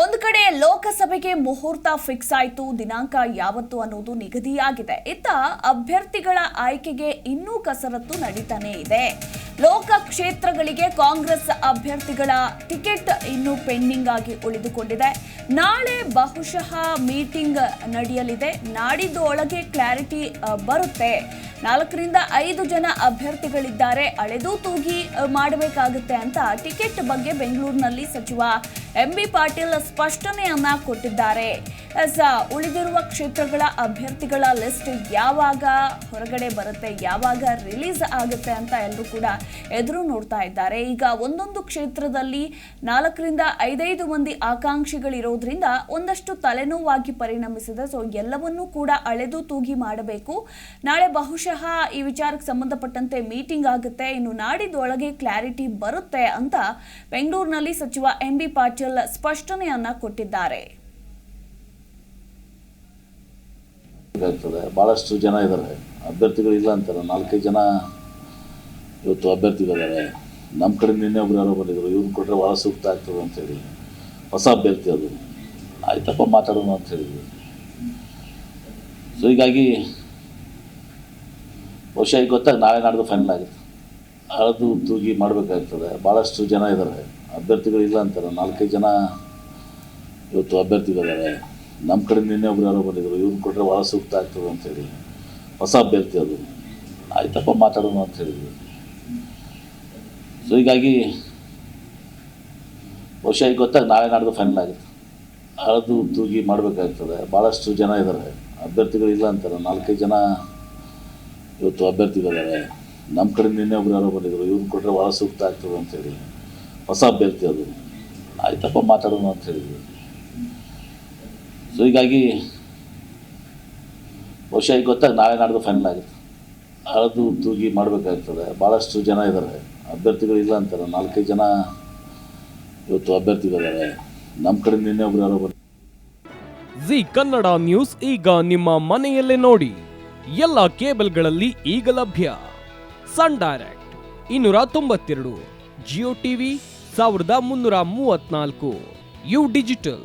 ಒಂದು ಕಡೆ ಲೋಕಸಭೆಗೆ ಮುಹೂರ್ತ ಫಿಕ್ಸ್ ಆಯಿತು, ದಿನಾಂಕ ಯಾವತ್ತು ಅನ್ನೋದು ನಿಗದಿಯಾಗಿದೆ. ಇತ್ತ ಅಭ್ಯರ್ಥಿಗಳ ಆಯ್ಕೆಗೆ ಇನ್ನೂ ಕಸರತ್ತು ನಡೀತಾನೆ ಇದೆ. ಲೋಕ ಕ್ಷೇತ್ರಗಳಿಗೆ ಕಾಂಗ್ರೆಸ್ ಅಭ್ಯರ್ಥಿಗಳ ಟಿಕೆಟ್ ಇನ್ನೂ ಪೆಂಡಿಂಗ್ ಆಗಿ ಉಳಿದುಕೊಂಡಿದೆ. ನಾಳೆ ಬಹುಶಃ ಮೀಟಿಂಗ್ ನಡೆಯಲಿದೆ. ನಾಡಿದ್ದು ಒಳಗೆ ಕ್ಲಾರಿಟಿ ಬರುತ್ತೆ. ನಾಲ್ಕರಿಂದ ಐದು ಜನ ಅಭ್ಯರ್ಥಿಗಳಿದ್ದಾರೆ. ಅಳೆದು ತೂಗಿ ಮಾಡಬೇಕಾಗುತ್ತೆ ಅಂತ ಟಿಕೆಟ್ ಬಗ್ಗೆ ಬೆಂಗಳೂರಿನಲ್ಲಿ ಸಚಿವ ಎಂ ಬಿ ಪಾಟೀಲ್ ಸ್ಪಷ್ಟನೆಯನ್ನ ಕೊಟ್ಟಿದ್ದಾರೆ. ಉಳಿದಿರುವ ಕ್ಷೇತ್ರಗಳ ಅಭ್ಯರ್ಥಿಗಳ ಲಿಸ್ಟ್ ಯಾವಾಗ ಹೊರಗಡೆ ಬರುತ್ತೆ, ಯಾವಾಗ ರಿಲೀಸ್ ಆಗುತ್ತೆ ಅಂತ ಎಲ್ಲರೂ ಕೂಡ ಎದುರು ನೋಡ್ತಾ ಇದ್ದಾರೆ. ಈಗ ಒಂದೊಂದು ಕ್ಷೇತ್ರದಲ್ಲಿ ನಾಲ್ಕರಿಂದ ಐದೈದು ಮಂದಿ ಆಕಾಂಕ್ಷಿಗಳಿರೋದ್ರಿಂದ ಒಂದಷ್ಟು ತಲೆನೋವಾಗಿ ಪರಿಣಮಿಸಿದೆ. ಸೊ ಎಲ್ಲವನ್ನೂ ಕೂಡ ಅಳೆದು ತೂಗಿ ಮಾಡಬೇಕು. ನಾಳೆ ಬಹುಶಃ ಈ ವಿಚಾರಕ್ಕೆ ಸಂಬಂಧಪಟ್ಟಂತೆ ಮೀಟಿಂಗ್ ಆಗುತ್ತೆ. ಇನ್ನು ನಾಡಿದೊಳಗೆ ಕ್ಲಾರಿಟಿ ಬರುತ್ತೆ ಅಂತ ಬೆಂಗಳೂರಿನಲ್ಲಿ ಸಚಿವ ಎಂ ಬಿ ಪಾಟೀಲ್ ಸ್ಪಷ್ಟನೆಯನ್ನ ಕೊಟ್ಟಿದ್ದಾರೆ. ಆಗ್ತದೆ ಭಾಳಷ್ಟು ಜನ ಇದ್ದಾರೆ ಅಭ್ಯರ್ಥಿಗಳು ಇಲ್ಲ ಅಂತಾರೆ. ನಾಲ್ಕೈದು ಜನ ಇವತ್ತು ಅಭ್ಯರ್ಥಿಗಳಿದ್ದಾರೆ ನಮ್ಮ ಕಡೆ ನಿನ್ನೆ ಒಬ್ರು ಯಾರೋ ಬಂದಿದ್ರು. ಇವ್ರನ್ನ ಕೊಟ್ಟರೆ ಭಾಳ ಸೂಕ್ತ ಆಗ್ತದೆ ಅಂತೇಳಿ ಹೊಸ ಅಭ್ಯರ್ಥಿ ಅದು. ಆಯ್ತಪ್ಪ, ಮಾತಾಡೋಣ ಅಂತ ಹೇಳಿದ್ವಿ ಸೊ ಹೀಗಾಗಿ ಬಹುಶಃ ಈಗ ಗೊತ್ತಾಗ ನಾಳೆ ನಾಡ್ದು ಫೈನಲ್ ಆಗುತ್ತೆ. ಅಳದು ತೂಗಿ ಮಾಡಬೇಕಾಗ್ತದೆ. ಭಾಳಷ್ಟು ಜನ ಇದ್ದಾರೆ ಅಭ್ಯರ್ಥಿಗಳು ಇಲ್ಲ ಅಂತಾರೆ. ನಾಲ್ಕೈದು ಜನ ಇವತ್ತು ಅಭ್ಯರ್ಥಿಗಳಿದ್ದಾರೆ. ನಮ್ಮ ಕಡೆ ನಿನ್ನೆ ಒಬ್ರು ಯಾರೋ ಬಂದಿದ್ರು ಇವ್ರನ್ನ ಕೊಟ್ಟರೆ ಭಾಳ ಸೂಕ್ತ ಆಗ್ತದೆ ಅಂತೇಳಿ ಹೊಸ ಅಭ್ಯರ್ಥಿ ಅದು. ಆಯ್ತಪ್ಪ, ಮಾತಾಡೋಣ ಅಂತ ಹೇಳಿದ್ವಿ ಸೊ ಹೀಗಾಗಿ ಬಹುಶಃ ಈಗ ಗೊತ್ತಾಗ, ನಾಳೆ ನಾಡ್ದು ಫೈನಲ್ ಆಗುತ್ತೆ. ಅಳದು ತೂಗಿ ಮಾಡಬೇಕಾಗ್ತದೆ. ಭಾಳಷ್ಟು ಜನ ಇದ್ದಾರೆ ಅಭ್ಯರ್ಥಿಗಳು ಇಲ್ಲ ಅಂತಾರೆ. ನಾಲ್ಕೈದು ಜನ ಇವತ್ತು ಅಭ್ಯರ್ಥಿಗಳಿದ್ದಾರೆ ನಮ್ಮ ಕಡೆ ನಿನ್ನೆ ಒಬ್ರು ಯಾರೋ ಬಂದಿದ್ರು ಇವ್ರನ್ನ ಕೊಟ್ಟರೆ ಭಾಳ ಸೂಕ್ತ ಆಗ್ತದೆ ಅಂತೇಳಿ ಹೊಸ ಅಭ್ಯರ್ಥಿ ಅದು. ಆಯ್ತಪ್ಪ, ಮಾತಾಡೋಣ ಅಂತ ಹೇಳಿದ್ವಿ ಸೊ ಹೀಗಾಗಿ ಬಹುಶಃ ಈಗ ಗೊತ್ತಾಗ ನಾಳೆ ನಾಡ್ದು ಫೈನಲ್ ಆಗುತ್ತೆ. ಅಳದು ತೂಗಿ ಮಾಡಬೇಕಾಗ್ತದೆ. ಭಾಳಷ್ಟು ಜನ ಇದ್ದಾರೆ ಅಭ್ಯರ್ಥಿಗಳು ಇಲ್ಲ ಅಂತಾರೆ. ನಾಲ್ಕೈದು ಜನ ಇವತ್ತು ಅಭ್ಯರ್ಥಿಗಳಿದ್ದಾರೆ ನಮ್ಮ ಕಡೆ ನಿನ್ನೆ ಒಬ್ರು ಯಾರೋ ಬರ್ತಾರೆ ಜಿ ಕನ್ನಡ ನ್ಯೂಸ್ ಈಗ ನಿಮ್ಮ ಮನೆಯಲ್ಲೇ ನೋಡಿ. ಎಲ್ಲ ಕೇಬಲ್ಗಳಲ್ಲಿ ಈಗ ಲಭ್ಯ. ಸನ್ ಡೈರೆಕ್ಟ್ ಇನ್ನೂರ ತೊಂಬತ್ತೆರಡು, ಜಿಯೋ ಟಿವಿ ಸಾವಿರದ ಮುನ್ನೂರ ಮೂವತ್ನಾಲ್ಕು ಯು ಡಿಜಿಟಲ್.